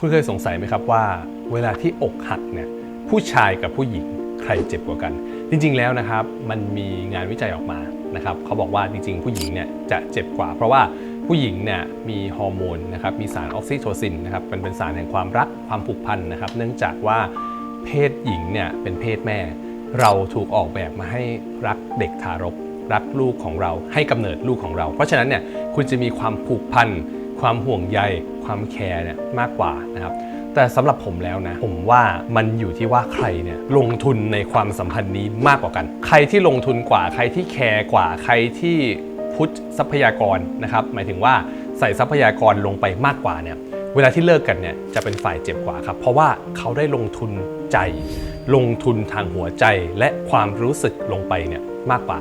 คุณเคยสงสัยไหมครับว่า เวลาที่อกหักเนี่ยผู้ชายกับผู้หญิงใครเจ็บกว่ากัน จริงๆแล้วนะครับมันมีงานวิจัยออกมานะครับเขาบอกว่าจริงๆ ผู้หญิงเนี่ยจะเจ็บกว่า เพราะว่าผู้หญิงเนี่ยมีฮอร์โมนนะครับมีสารออกซิโทซินนะครับมันเป็นสารแห่งความรักความผูกพันนะครับ เนื่องจากว่าเพศหญิงเนี่ยเป็นเพศแม่ เราถูกออกแบบมาให้รักเด็กทารก รักลูกของเราให้กำเนิดลูกของเรา เพราะฉะนั้นเนี่ยคุณจะมีความผูกพัน ความห่วงใย ความแคร์เนี่ยมากกว่านะครับแต่สำหรับผมแล้วนะ ผมว่ามันอยู่ที่ว่าใครเนี่ยลงทุนในความสัมพันธ์นี้มากกว่ากัน ใครที่ลงทุนกว่า ใครที่แคร์กว่า ใครที่พุททรัพยากรนะครับ หมายถึงว่าใส่ทรัพยากรลงไปมากกว่าเนี่ยเวลาที่เลิกกันเนี่ยจะเป็นฝ่ายเจ็บกว่าครับ เพราะว่าเขาได้ลงทุนใจ ลงทุนทางหัวใจและความรู้สึกลงไปเนี่ยมากกว่า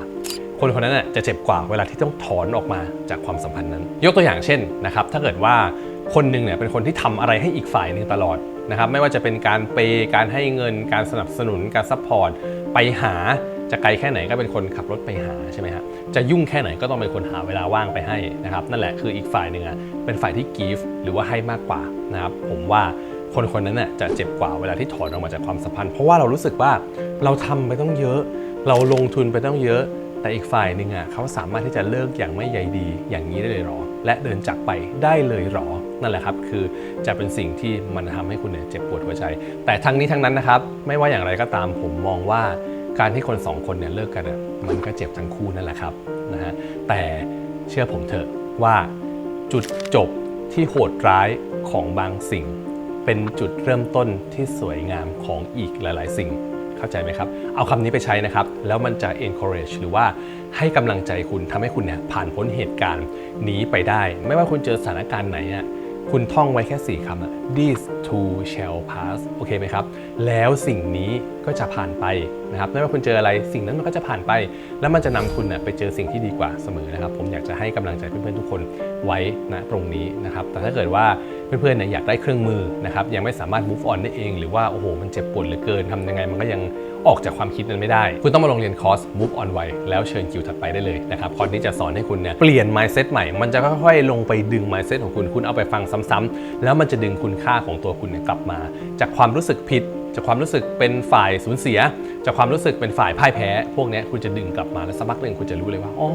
คนคนนั้นน่ะจะเจ็บกว่าเวลาที่ต้องถอนออกมาจากความสัมพันธ์นั้น ยกตัวอย่างเช่นนะครับถ้าเกิดว่าคนหนึ่งเนี่ยเป็นคนที่ทำอะไรให้อีกฝ่ายหนึ่งตลอดนะครับไม่ว่าจะเป็นการเปการให้เงิน การสนับสนุนการซัพพอร์ตไปหาจะไกลแค่ไหนก็เป็นคนขับรถไปหาใช่ไหมฮะจะยุ่งแค่ไหนก็ต้องเป็นคนหาเวลาว่างไปให้นะครับนั่นแหละคืออีกฝ่ายหนึ่งอะเป็นฝ่ายที่ give หรือว่าให้มากกว่านะครับผมว่าคนคนนั้นน่ะจะเจ็บกว่าเวลาที่ถอนออกมาจากความสัมพันธ์ เพราะว่าเรารู้สึกว่าเราทำไปต้องเยอะ เราลงทุนไปต้องเยอะ แต่อีกฝ่ายหนึ่งอะเขาสามารถที่จะเลิกอย่างไม่ใยดีอย่างนี้ได้เลยหรอ และเดินจากไปได้เลยหรอ นั่นแหละครับคือจะเป็นสิ่งที่มันทำให้คุณเนี่ยเจ็บปวดหัวใจ แต่ทั้งนี้ทั้งนั้นนะครับ ไม่ว่าอย่างไรก็ตามผมมองว่าการที่คนสองคนเนี่ยเลิกกันอะมันก็เจ็บทั้งคู่นั่นแหละครับนะฮะแต่เชื่อผมเถอะว่าจุดจบที่โหดร้ายของบางสิ่ง เป็นจุดเริ่มต้นที่สวยงามของอีกหลาย ๆ สิ่ง เข้าใจไหมครับ เอาคำนี้ไปใช้นะครับ แล้วมันจะ encourage หรือว่าให้กำลังใจคุณทำให้คุณเนี่ยผ่านพ้นเหตุการณ์นี้ไปได้ ไม่ว่าคุณเจอสถานการณ์ไหนอะคุณท่องไว้แค่ 4คำอะ this too shall pass โอเคไหมครับ แล้วสิ่งนี้ก็จะผ่านไปนะครับ ไม่ว่าคุณเจออะไร สิ่งนั้นมันก็จะผ่านไป แล้วมันจะนำคุณน่ะไปเจอสิ่งที่ดีกว่าเสมอนะครับ ผมอยากจะให้กำลังใจเพื่อนๆทุกคนไว้นะตรงนี้นะครับ แต่ถ้าเกิดว่า เพื่อนๆเนี่ยอยากได้เครื่องมือนะครับยังไม่สามารถ move on ได้เอง หรือว่าโอ้โหมันเจ็บปวดเหลือเกินทำยังไงมันก็ยังออกจากความคิดนั้นไม่ได้ คุณต้องมาลงเรียนคอร์ส move on ไวแล้วเชิญคิวถัดไปได้เลยนะครับคอร์สนี้จะสอนให้คุณเนี่ยเปลี่ยน mindset ใหม่ มันจะค่อยๆลงไปดึง mindset ของคุณคุณเอาไปฟังซ้ำๆแล้วมันจะดึงคุณค่าของตัวคุณเนี่ยกลับมา จากความรู้สึกผิดจากความรู้สึกเป็นฝ่ายสูญเสีย จากความรู้สึกเป็นฝ่ายพ่ายแพ้ พวกนี้คุณจะดึงกลับมาแล้วสักพักหนึ่งคุณจะรู้เลยว่าอ๋อ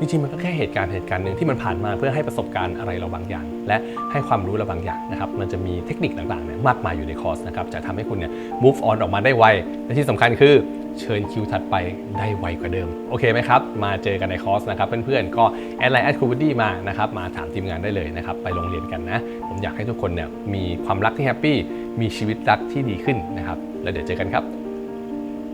จริงๆมันก็แค่เหตุการณ์เหตุการณ์หนึ่งที่มันผ่านมาเพื่อให้ประสบการณ์อะไรเราบางอย่าง และให้ความรู้เราบางอย่างนะครับมันจะมีเทคนิคต่างๆเนี่ยมากมายอยู่ในคอร์สนะครับจะทำให้คุณเนี่ย move on ออกมาได้ไวและที่สำคัญคือเชิญคิวถัดไปได้ไวกว่าเดิม โอเคไหมครับ มาเจอกันในคอร์สนะครับเพื่อนๆ ก็แอดไลน์แอดคูบดี้มานะครับมาถามทีมงานได้เลยนะครับไปโรงเรียนกันนะ ผมอยากให้ทุกคนเนี่ยมีความรักที่แฮปปี้มีชีวิตรักที่ดีขึ้นนะครับแล้วเดี๋ยวเจอกันครับ